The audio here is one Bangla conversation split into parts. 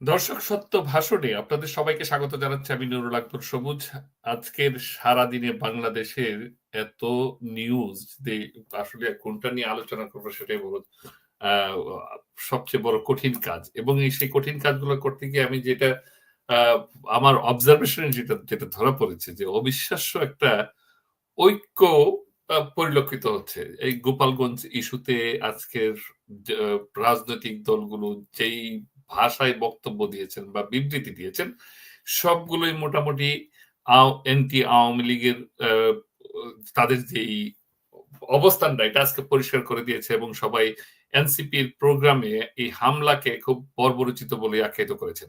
দর্শক, সত্য ভাষণে আপনাদের সবাইকে স্বাগত জানাচ্ছি আমি নুরুল আকবর সবুজ। আজকের সারাদিনে বাংলাদেশের এত নিউজ যে আসলে কোনটা নিয়ে আলোচনা করব সেটাই বড় সবচেয়ে বড় কঠিন কাজ। এবং এই সেই কঠিন কাজগুলো করতে গিয়ে আমি যেটা আমার অবজারভেশনে যেটা যেটা ধরা পড়েছে যে অবিশ্বাস্য একটা ঐক্য পরিলক্ষিত হচ্ছে। এই গোপালগঞ্জ ইস্যুতে আজকের রাজনৈতিক দলগুলো যেই ভাষায় বক্তব্য দিয়েছেন বা বিবৃতি দিয়েছেন সবগুলোই মোটামুটি এনটি আওয়ামী লীগের আহ, তাদের যেই অবস্থানটা এটা আজকে পরিষ্কার করে দিয়েছে এবং সবাই এনসিপির প্রোগ্রামে এই হামলাকে খুব বর্বরচিত বলে আখ্যায়িত করেছেন।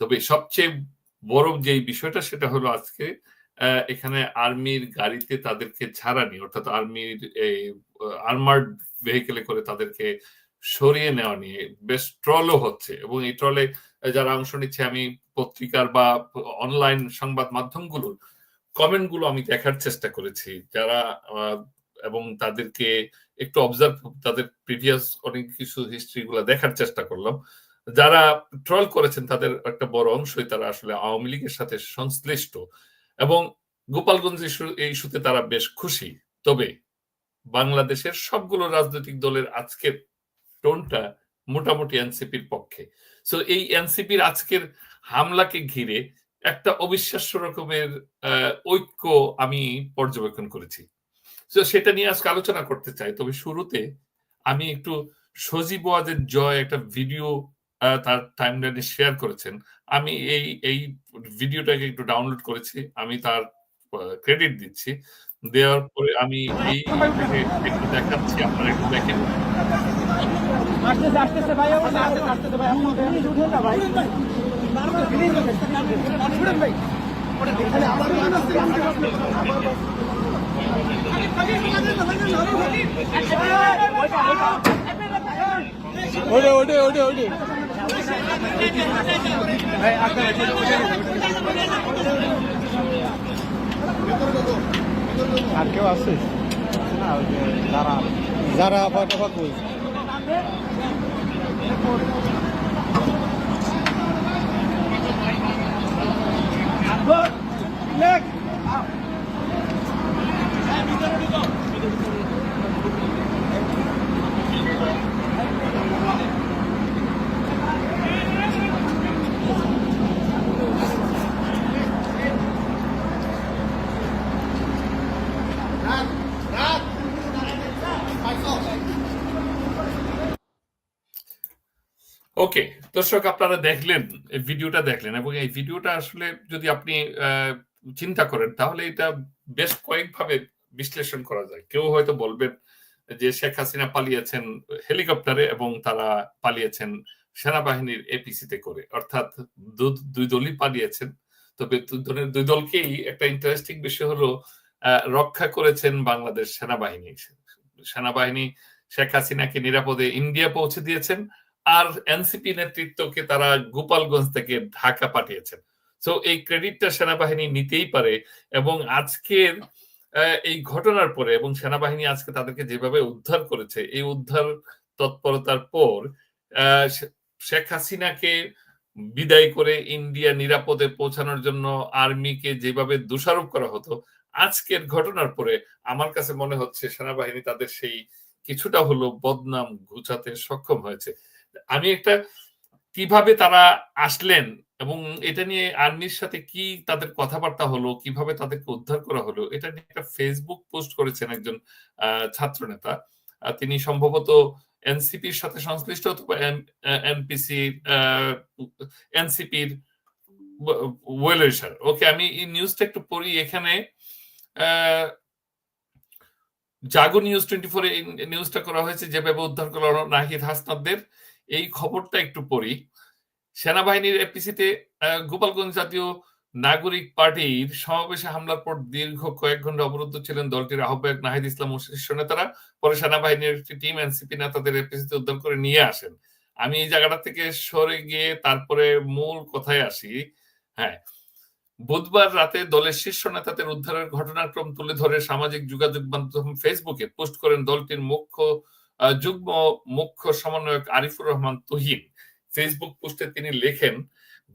তবে সবচেয়ে বড় যে বিষয়টা সেটা হলো আজকে আহ, এখানে আর্মির গাড়িতে তাদেরকে ছাড়ানি অর্থাৎ আর্মির আর্মার্ড ভেহিকেলে করে তাদেরকে সরিয়ে নেওয়া নিয়ে, বেশ ট্রলও হচ্ছে। এবং এই ট্রলে যারা অংশ নিচ্ছে, আমি পত্রিকার বা অনলাইন সংবাদ মাধ্যমগুলোর কমেন্টগুলো আমি দেখার চেষ্টা করেছি। যারা এবং তাদেরকে একটু অবজার্ভ তাদের প্রিভিয়াস অনেক কিছু হিস্ট্রি গুলো দেখার চেষ্টা করলাম। যারা ট্রল করেছেন, তাদের একটা বড় অংশই তারা আসলে আওয়ামী লীগের সাথে সংশ্লিষ্ট। এবং গোপালগঞ্জ ইস্যু, এই ইস্যুতে তারা বেশ খুশি। তবে বাংলাদেশের সবগুলো রাজনৈতিক দলের আজকের টোনটা মোটামুটি এনসিপির পক্ষে। সো এই এনসিপির আজকের হামলাকে ঘিরে একটা অবিশ্বাস্য রকমের ঐক্য আমি পর্যবেক্ষণ করেছি। তো সেটা নিয়ে আজকে আলোচনা করতে চাই। তবে শুরুতে আমি একটু সজীব ওয়াজের জয় একটা ভিডিও তার টাইমলাইনে শেয়ার করেছেন। আমি এই এই ভিডিওটাকে একটু ডাউনলোড করেছি। আমি তার ক্রেডিট দিচ্ছি। দেওয়ার পরে আমি এই একটু দেখাচ্ছি আপনারা একটু দেখেন। আসতেছে আসতেছে ভাই আসতেছে আসতেছে ভাই আপনি প্লিজ উঠেন না ভাই। প্লিজ উঠেন ভাই। এখানে আমার ওটে ওটে ওটে ওটে আর কেউ আছে? যারা যারা আবার কথা বলছে Look! Look! Out! Hey, we gotta go! We gotta go! ওকে দর্শক, আপনারা দেখলেন ভিডিওটা দেখলেন এবং এই ভিডিওটা আসলে যদি আপনি চিন্তা করেন, তাহলে এটা বেশ কয়েকভাবে বিশ্লেষণ করা যায়। কেউ হয়তো বলবেন যে শেখ হাসিনা পালিয়েছেন হেলিকপ্টারে এবং তারা পালিয়েছেন সেনাবাহিনীর এপিসিতে করে। অর্থাৎ দুই দলই পালিয়েছেন। তবে দুই দলকেই একটা ইন্টারেস্টিং বিষয় হলো রক্ষা করেছেন বাংলাদেশ সেনাবাহিনী। সেনাবাহিনী শেখ হাসিনাকে নিরাপদে ইন্ডিয়া পৌঁছে দিয়েছেন। আর এনসিপি নেতৃত্বকে তারা গোপালগঞ্জ থেকে ঢাকা পাঠিয়েছেন। সো এই ক্রেডিটটা সেনাবাহিনী নিতেই পারে এবং আজকের এই ঘটনার পরে এবং সেনাবাহিনী আজকে তাদেরকে যেভাবে উদ্ধার করেছে, এই উদ্ধার তৎপরতার পর শেখ হাসিনাকে বিদায় করে ইন্ডিয়া নিরাপদে পৌঁছানোর জন্য আর্মিকে যেভাবে দোষারোপ করা হতো, আজকের ঘটনার পরে আমার কাছে মনে হচ্ছে সেনাবাহিনী তাদের সেই কিছুটা হলো বদনাম ঘুচাতে সক্ষম হয়েছে। আমি একটা কীভাবে তারা আসলেন এবং এটা নিয়ে আর্মির সাথে কি তাদের কথাবার্তা হলো কীভাবে তাদেরকে উদ্ধার করা হলো এটা নিয়ে একটা ফেসবুক পোস্ট করেছেন একজন আহ, ছাত্রনেতা। আহ, তিনি সম্ভবত এনসিপির সাথে সংশ্লিষ্ট অথবা এনপিসি এনসিপির ওয়েলেশার ওকে আমি এই নিউজটা একটু পড়ি এখানে। জাগো নিউজ টোয়েন্টি ফোর নিউজটা করা হয়েছে যেভাবে উদ্ধার করা নাহিদ হাসনাদদের এই খবরটা একটু পড়ি। সেনাবাহিনীর এপিসিতে গোপালগঞ্জ জাতীয় নাগরিক পার্টির সমাবেশে হামলার পর দীর্ঘ কয়েক ঘণ্টা অবরুদ্ধ ছিলেন দলটির আহ্বায়ক নাহিদ ইসলাম ও শীর্ষ নেতারা। পরে সেনাবাহিনীর একটি টিম এনসিপি নেতাদের এপিসিতে উদ্ধার করে নিয়ে আসেন। আমি এই জায়গাটা থেকে সরে গিয়ে তারপরে মূল কথায় আসি। হ্যাঁ বুধবার রাতে দলের শীর্ষ নেতাদের উদ্ধারের ঘটনাক্রম তুলে ধরে সামাজিক যোগাযোগ মাধ্যম ফেসবুকে পোস্ট করেন দলটির মুখ্য যুগ্ম মুখ্য সমন্বয়ক আরিফুর রহমান তুহিন ফেসবুক পোস্টে তিনি লেখেন,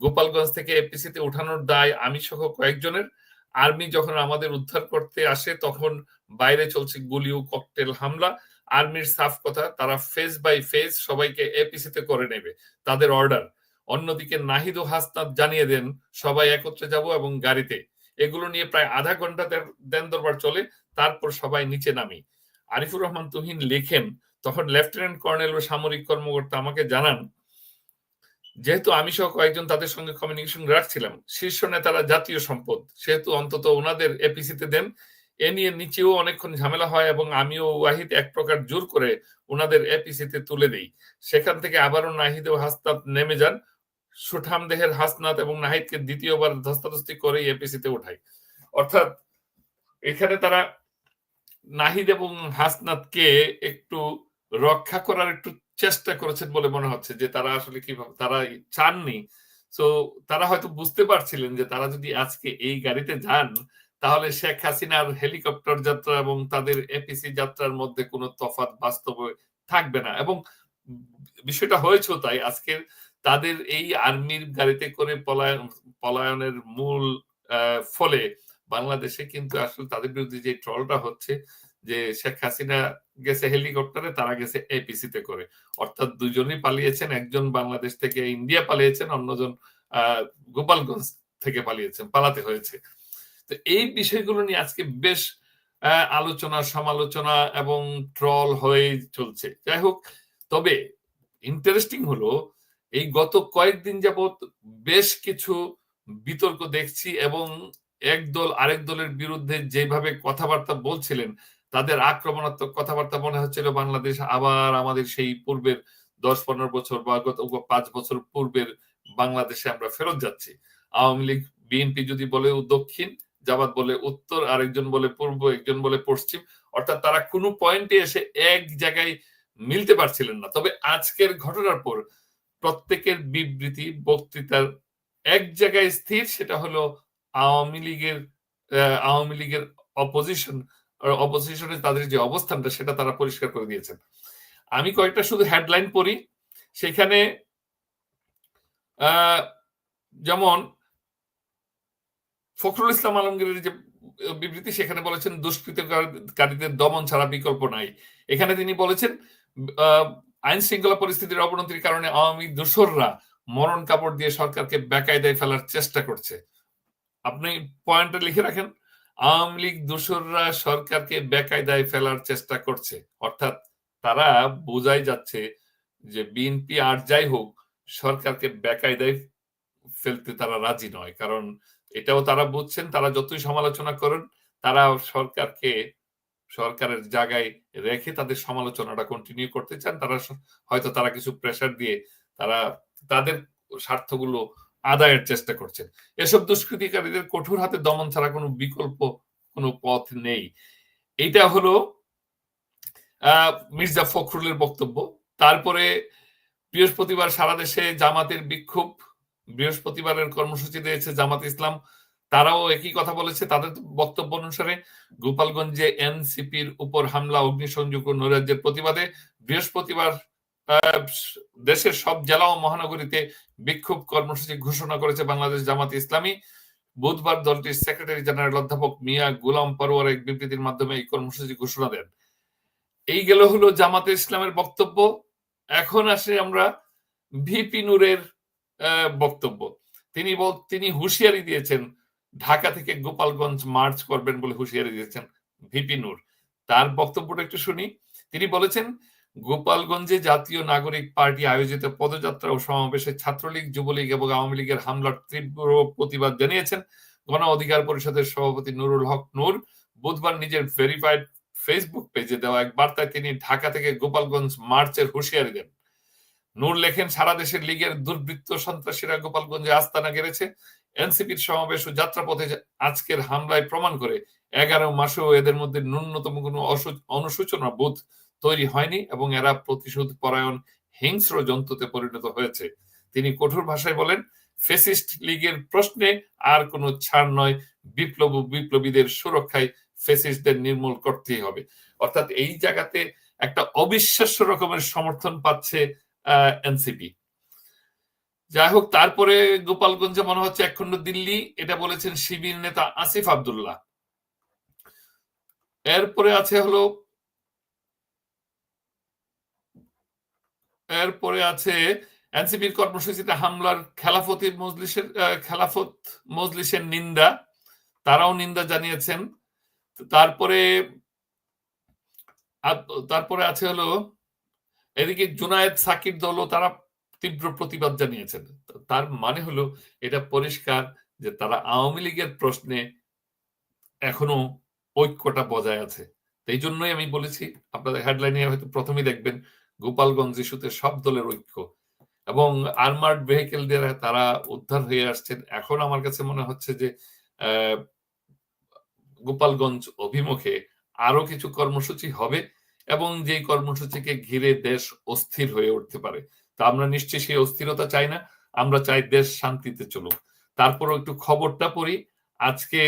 গোপালগঞ্জ থেকে এপিসিতে উঠানোর দায় আমি সহ কয়েকজনের। আর্মি যখন আমাদের উদ্ধার করতে আসে, তখন বাইরে চলছে গুলি ও ককটেল হামলা। আর্মির সাফ কথা, তারা ফেস বাই ফেস সবাইকে এপিসিতে করে নেবে, তাদের অর্ডার। অন্যদিকে নাহিদ ও হাসনাত জানিয়ে দেন, সবাই একত্রে যাব এবং গাড়িতে। এগুলো নিয়ে প্রায় আধা ঘণ্টা দেন দরবার চলে, তারপর সবাই নিচে নামি। আরিফুর রহমান তুহিন লেখেন তখন লেফটেন্যান্ট কর্নেল ও সামরিক কর্মকর্তা আমাকে জানান, যেহেতু আমি সহ কয়েকজন তাদের সঙ্গে কমিউনিকেশন রাখছিলাম, শীর্ষ নেতারা জাতীয় সম্পদ, সেহেতু অন্তত ওনাদের এপিসিতে দেন। এ নিয়ে নিচেও অনেকক্ষণ ঝামেলা হয় এবং আমিও ওয়াহিদ এক প্রকার জোর করে ওনাদের এপিসিতে তুলে দেই। সেখান থেকে আবারও নাহিদ ও হাসনাত নেমে যান। সুঠাম দেহের হাসনাত এবং নাহিদকে দ্বিতীয়বার ধস্তাধস্তি করেই এপিসিতে উঠাই অর্থাৎ এখানে তারা নাহিদ এবং হাসনাতকে একটু রক্ষা করার একটু চেষ্টা করেছেন বলে মনে হচ্ছে যে তারা আসলে কীভাবে, তারা চাননি। তো তারা হয়তো বুঝতে পারছিলেন যে তারা যদি আজকে এই গাড়িতে যান, তাহলে শেখ হাসিনার হেলিকপ্টার যাত্রা এবং তাদের এপিসি যাত্রার মধ্যে কোনো তফাৎ বাস্তবে থাকবে না। এবং বিষয়টা হয়েছেও তাই, আজকে তাদের এই আর্মির গাড়িতে করে পলায়ন, পলায়নের মূল ফলে বাংলাদেশে কিন্তু আসলে তাদের বিরুদ্ধে যে ট্রলটা হচ্ছে যে শেখ হাসিনা গেছে হেলিকপ্টারে, তারা গেছে এপিসিতে করে। অর্থাৎ দুজনই পালিয়েছেন, একজন বাংলাদেশ থেকে ইন্ডিয়া পালিয়েছেন, অন্যজন গোপালগঞ্জ থেকে পালিয়েছেন, পালাতে হয়েছে। তো এই বিষয়গুলো নিয়ে আজকে বেশ আলোচনা, সমালোচনা এবং ট্রল হয়ে চলছে। যাই হোক, তবে ইন্টারেস্টিং হলো, এই গত কয়েকদিন যাবৎ বেশ কিছু বিতর্ক দেখছি এবং এক দল আরেক দলের বিরুদ্ধে যেভাবে কথাবার্তা বলছিলেন তাদের আক্রমণাত্মক কথাবার্তা মনে হচ্ছিল বাংলাদেশ আবার আমাদের সেই পূর্বের দশ পনেরো বছর বা গত পাঁচ বছর পূর্বের বাংলাদেশে আমরা ফেরত যাচ্ছি। আওয়ামী লীগ, বিএনপি যদি বলে দক্ষিণ, জামাত বলে উত্তর, আরেকজন বলে পূর্ব, একজন বলে পশ্চিম, অর্থাৎ তারা কোনো পয়েন্টে এসে এক জায়গায় মিলতে পারছিলেন না। তবে আজকের ঘটনার পর প্রত্যেকের বিবৃতি, বক্তৃতার এক জায়গায় স্থির, সেটা হলো আওয়ামী লীগের আওয়ামী লীগের অপোজিশন অপোজিশনের তাদের যে অবস্থানটা, সেটা তারা পরিষ্কার করে দিয়েছেন। আমি কয়েকটা শুধু হেডলাইন পড়ি। সেখানে যেমন ফখরুল ইসলাম আলমগীরের যে বিবৃতি, সেখানে বলেছেন, দুষ্কৃতকারীদের দমন ছাড়া বিকল্প নাই। এখানে তিনি বলেছেন আইন শৃঙ্খলা পরিস্থিতির অবনতির কারণে আওয়ামী দোসররা মরণ কাপড় দিয়ে সরকারকে বেকায়দায় ফেলার চেষ্টা করছে। আপনি পয়েন্টটা লিখে রাখেন। আওয়ামী লীগ দোসররা সরকারকে বেকায়দায় ফেলার চেষ্টা করছে। অর্থাৎ তারা বোঝাই যাচ্ছে যে বিএনপি আর যাই হোক, সরকারকে বেকায়দায় ফেলতে তারা রাজি নয়। কারণ এটাও তারা বুঝছেন, তারা যতই সমালোচনা করেন, তারা সরকারকে সরকারের জায়গায় রেখে তাদের সমালোচনাটা কন্টিনিউ করতে চান। তারা হয়তো তারা কিছু প্রেসার দিয়ে তারা, তাদের স্বার্থগুলো আদায়ের চেষ্টা করছেন। এসব দুষ্কৃতিকারীদের কঠোর হাতে দমন ছাড়া কোনো বিকল্প, কোনো পথ নেই। এইটা হলো মির্জা ফখরুলের বক্তব্য। তারপরে বৃহস্পতিবার সারা দেশে জামাতের বিক্ষোভ। বৃহস্পতিবারের কর্মসূচি দিয়েছে জামাত ইসলাম। তারাও একই কথা বলেছে। তাদের বক্তব্য অনুসারে গোপালগঞ্জে এনসিপির উপর হামলা, অগ্নিসংযোগ ও নৈরাজ্যের প্রতিবাদে বৃহস্পতিবার দেশের সব জেলা ও মহানগরীতে বিক্ষোভ কর্মসূচি ঘোষণা করেছে বাংলাদেশ জামাত ইসলামী। বুধবার দলটির সেক্রেটারি জেনারেল অধ্যাপক মিয়া গুলাম পরোয়ার এক বিবৃতির মাধ্যমে এই কর্মসূচি ঘোষণা দেন। এই গেল হলো জামাতে ইসলামের বক্তব্য। এখন আসে আমরা ভিপি নূরের বক্তব্য। তিনি বল, তিনি হুঁশিয়ারি দিয়েছেন, ঢাকা থেকে গোপালগঞ্জ মার্চ করবেন বলে হুঁশিয়ারি দিয়েছেন ভিপি নূর। তার বক্তব্যটা একটু শুনি। তিনি বলেছেন গোপালগঞ্জে জাতীয় নাগরিক পার্টি আয়োজিত পদযাত্রা ও সমাবেশে ছাত্রলীগ, যুবলীগ এবং আওয়ামী লীগের হামলার তীব্র প্রতিবাদ জানিয়েছেন গণ অধিকার পরিষদের সভাপতি নুরুল হক নূর। বুধবার নিজের ভেরিফাইড ফেসবুক পেজে দেওয়া এক বার্তায় তিনি ঢাকা থেকে গোপালগঞ্জ মার্চের হুঁশিয়ারি দেন। নূর লেখেন, সারা দেশের লীগের দুর্বৃত্ত সন্ত্রাসীরা গোপালগঞ্জে আস্তানা গেড়েছে। এনসিপির সমাবেশ ও যাত্রাপথে আজকের হামলায় প্রমাণ করে এগারো মাসেও এদের মধ্যে ন্যূনতম কোনো অনুশোচনা বোধ তৈরি হয়নি এবং এরা প্রতিশোধ পরায়ণ হিংস্র জন্তুতে পরিণত হয়েছে। তিনি কঠোর ভাষায় বলেন, ফেসিস্ট লীগের প্রশ্নে আর কোনো ছাড় নয়। বিপ্লব বিপ্লবীদের সুরক্ষায় ফেসিস্টদের নির্মূল করতেই হবে। অর্থাৎ এই জায়গাতে একটা অবিশ্বাস্য রকমের সমর্থন পাচ্ছে এনসিপি। যাই হোক, তারপরে গোপালগঞ্জে মনে হচ্ছে একখণ্ড দিল্লি। এটা বলেছেন শিবির নেতা আসিফ আবদুল্লাহ। এরপরে আছে হলো এরপরে আছে এনসিপির কর্মসূচিতে হামলার খেলাফতি মজলিসের খেলাফত মজলিসের নিন্দা। তারাও নিন্দা জানিয়েছেন। তারপরে তারপরে আছে হলো এদিকে জুনায়েদ সাকির দলও তারা তীব্র প্রতিবাদ জানিয়েছেন। তার মানে হলো এটা পরিষ্কার যে তারা আওয়ামী লীগের প্রশ্নে এখনও ঐক্যটা বজায় আছে। এই জন্যই আমি বলেছি, আপনাদের হেডলাইনে হয়তো প্রথমেই দেখবেন গোপালগঞ্জ ইস্যুতে সব দলের ঐক্য। এবং আর্মার্ড ভেহিকেল দিয়ে তারা উদ্ধার হয়ে আসছেন। এখন আমার কাছে মনে হচ্ছে যে গোপালগঞ্জ অভিমুখে আরও কিছু কর্মসূচি হবে এবং যে কর্মসূচিকে ঘিরে দেশ অস্থির হয়ে উঠতে পারে। তা আমরা নিশ্চয়ই সেই অস্থিরতা চাই না, আমরা চাই দেশ শান্তিতে চলুক। তারপরও একটু খবরটা পড়ি। আজকে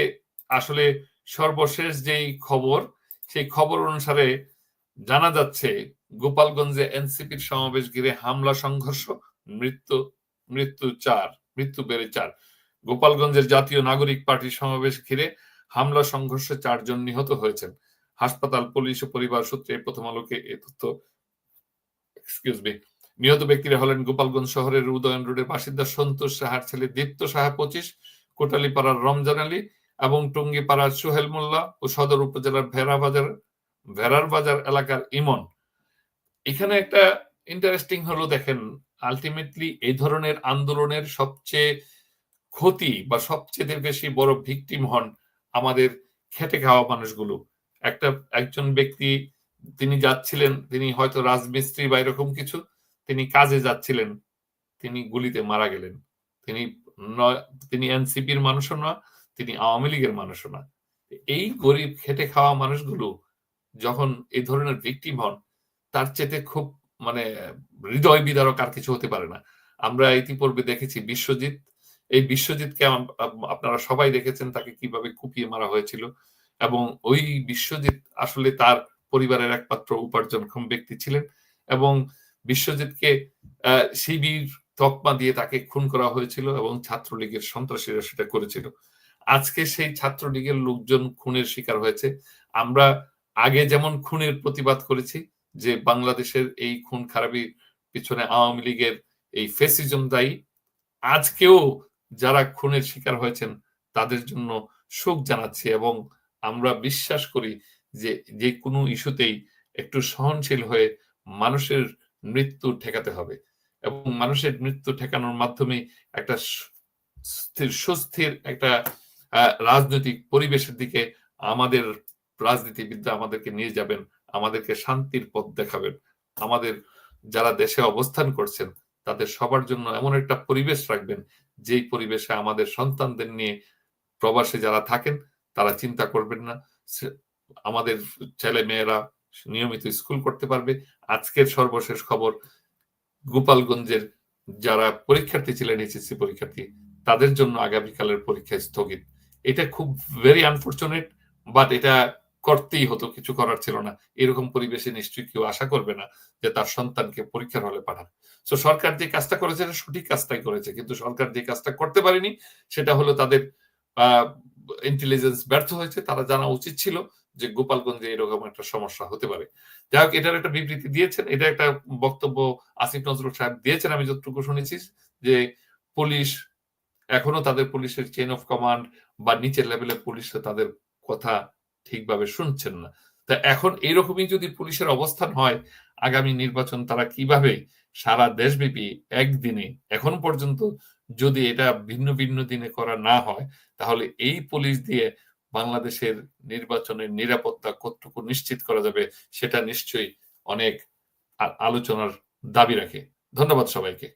আসলে সর্বশেষ যেই খবর, সেই খবর অনুসারে জানা যাচ্ছে গোপালগঞ্জে এনসিপির সমাবেশ ঘিরে হামলা, সংঘর্ষ, মৃত্যু মৃত্যু চার, মৃত্যু বেড়ে চার। গোপালগঞ্জের জাতীয় নাগরিক পার্টির সমাবেশ ঘিরে হামলা, সংঘর্ষে চারজন নিহত হয়েছেন। হাসপাতাল, পুলিশ ও পরিবার সূত্রে প্রথম আলোকে এ তথ্য। এক্সকিউজ মি নিহত ব্যক্তিরা হলেন গোপালগঞ্জ শহরের উদয়ন রোডের বাসিন্দা সন্তোষ সাহার ছেলে দীপ্ত সাহা পঁচিশ, কোটালীপাড়ার রমজান আলী এবং টুঙ্গিপাড়ার সোহেল মোল্লা ও সদর উপজেলার ভেড়া বাজার ভেড়ার বাজার এলাকার ইমন। এখানে একটা ইন্টারেস্টিং হলো দেখেন আলটিমেটলি এই ধরনের আন্দোলনের সবচেয়ে ক্ষতি বা সবচেয়ে বেশি বড় ভিকটিম হন আমাদের খেটে খাওয়া মানুষগুলো। একটা, একজন ব্যক্তি, তিনি যাচ্ছিলেন, তিনি হয়তো রাজমিস্ত্রি বা এরকম কিছু, তিনি কাজে যাচ্ছিলেন, তিনি গুলিতে মারা গেলেন। তিনি তিনি এনসিপির মানুষও না, তিনি আওয়ামী লীগের মানুষও না। এই গরিব খেটে খাওয়া মানুষগুলো যখন এই ধরনের ভিকটিম হন, তার চেতে খুব মানে হৃদয় বিদারক আর কিছু হতে পারে না। আমরা ইতিপূর্বে দেখেছি বিশ্বজিৎ। এই বিশ্বজিৎকে আপনারা সবাই দেখেছেন তাকে কীভাবে কুপিয়ে মারা হয়েছিল এবং ওই বিশ্বজিৎ আসলে তার পরিবারের একমাত্র উপার্জনক্ষম ব্যক্তি ছিলেন এবং বিশ্বজিৎকে শিবির তকমা দিয়ে তাকে খুন করা হয়েছিল এবং ছাত্রলীগের সন্ত্রাসীরা সেটা করেছিল। আজকে সেই ছাত্রলীগের লোকজন খুনের শিকার হয়েছে। আমরা আগে যেমন খুনের প্রতিবাদ করেছি, যে বাংলাদেশের এই খুন খারাপির পিছনে আওয়ামী লীগের এই ফেসিজম দায়ী, আজকেও যারা খুনের শিকার হয়েছেন, তাদের জন্য শোক জানাচ্ছি এবং আমরা বিশ্বাস করি যে যে কোনো ইস্যুতেই একটু সহনশীল হয়ে মানুষের মৃত্যু ঠেকাতে হবে এবং মানুষের মৃত্যু ঠেকানোর মাধ্যমে একটা সুস্থির একটা রাজনৈতিক পরিবেশের দিকে আমাদের রাজনীতিবিদরা আমাদেরকে নিয়ে যাবেন, আমাদেরকে শান্তির পথ দেখাবেন। আমাদের যারা দেশে অবস্থান করছেন, তাদের সবার জন্য এমন একটা পরিবেশ রাখবেন, যেই পরিবেশে আমাদের সন্তানদের নিয়ে প্রবাসে যারা থাকেন, তারা চিন্তা করবেন না। আমাদের ছেলে মেয়েরা নিয়মিত স্কুল করতে পারবে। আজকের সর্বশেষ খবর, গোপালগঞ্জের যারা পরীক্ষার্থী ছিলেন, এইচএসসি পরীক্ষার্থী, তাদের জন্য আগামীকালের পরীক্ষা স্থগিত। এটা খুব ভেরি আনফর্চুনেট বাট এটা করতেই হতো, কিছু করার ছিল না। এরকম পরিবেশে নিশ্চয়ই কেউ আশা করবে না যে তার সন্তানকে পরীক্ষার হলে পাঠাবে তো সরকার যে কাজটা করেছে সেটা সঠিক কাজটাই করেছে, কিন্তু সরকার যে কাজটা করতে পারেনি, সেটা হলো তাদের ইন্টেলিজেন্স ব্যর্থ হয়েছে, তারা জানা উচিত ছিল যে গোপালগঞ্জে এরকম একটা সমস্যা হতে পারে। যাই হোক, এটার একটা বিবৃতি দিয়েছেন, এটা একটা বক্তব্য আসিফ নজরুল সাহেব দিয়েছেন, আমি যতটুকু শুনেছি, যে পুলিশ এখনও তাদের পুলিশের চেইন অফ কমান্ড বা নিচের লেভেলের পুলিশরা তাদের কথা ঠিকভাবে শুনছেন না। তা এখন এইরকমই যদি পুলিশের অবস্থান হয়, আগামী নির্বাচন তারা কীভাবে সারা দেশব্যাপী একদিনে, এখন পর্যন্ত যদি এটা ভিন্ন ভিন্ন দিনে করা না হয়, তাহলে এই পুলিশ দিয়ে বাংলাদেশের নির্বাচনের নিরাপত্তা কতটুকু নিশ্চিত করা যাবে, সেটা নিশ্চয়ই অনেক আলোচনার দাবি রাখে। ধন্যবাদ সবাইকে।